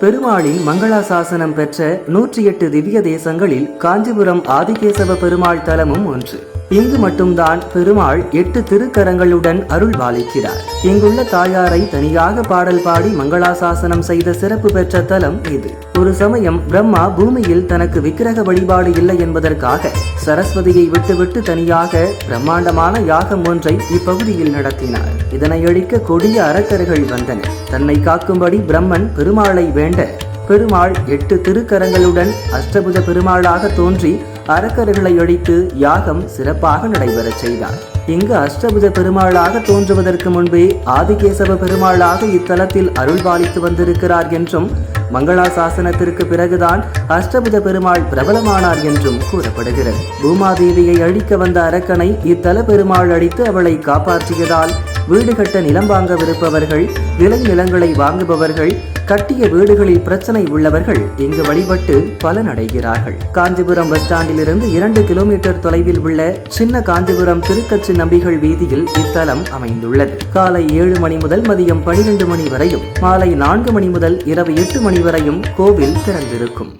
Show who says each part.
Speaker 1: பெருமாளின் மங்களாசாசனம் பெற்ற நூற்றி எட்டு திவ்ய தேசங்களில் காஞ்சிபுரம் ஆதிகேசவ பெருமாள் தலமும் ஒன்று. இங்கு மட்டும்தான் பெருமாள் எட்டு திருக்கரங்களுடன் அருள் பாலிக்கிறார். இங்குள்ள தாயாரை தனியாக பாடல் பாடி மங்களாசாசனம் செய்த சிறப்பு பெற்ற தலம் இது. ஒரு சமயம் பிரம்மா பூமியில் தனக்கு விக்கிரக வழிபாடு இல்லை என்பதற்காக சரஸ்வதியை விட்டுவிட்டு தனியாக பிரம்மாண்டமான யாகம் ஒன்றை இப்பகுதியில் நடத்தினார். இதனை அழிக்க கொடிய அரக்கர்கள் வந்தனர். தன்னை காக்கும்படி பிரம்மன் பெருமாளை வேண்ட பெருமாள் எட்டு திருக்கரங்களுடன் அஷ்டபுஜ பெருமாளாக தோன்றி அரக்கர்களை அழித்து யாகம் சிறப்பாக நடைபெறச் செய்தார். இங்கு அஷ்டபுஜ பெருமாளாக தோன்றுவதற்கு முன்பே ஆதிகேசவ பெருமாளாக இத்தலத்தில் அருள்பாலித்து வந்திருக்கிறார் என்றும் மங்களா சாசனத்திற்கு பிறகுதான் அஷ்டபுஜ பெருமாள் பிரபலமானார் என்றும் கூறப்படுகிறது. பூமாதேவியை அழிக்க வந்த அரக்கனை இத்தல பெருமாள் அழித்து அவளை காப்பாற்றியதால் வீடு கட்ட நிலம் வாங்கவிருப்பவர்கள் விலை நிலங்களை வாங்குபவர்கள் கட்டிய வீடுகளில் பிரச்சனை உள்ளவர்கள் இங்கு வழிபட்டு பலனடைகிறார்கள். காஞ்சிபுரம் பஸ் ஸ்டாண்டிலிருந்து இரண்டு கிலோமீட்டர் தொலைவில் உள்ள சின்ன காஞ்சிபுரம் திருக்கச்சி நம்பிகள் வீதியில் இத்தலம் அமைந்துள்ளது. காலை ஏழு மணி முதல் மதியம் பனிரெண்டு மணி வரையும் மாலை நான்கு மணி முதல் இரவு எட்டு மணி வரையும் கோவில் திறந்திருக்கும்.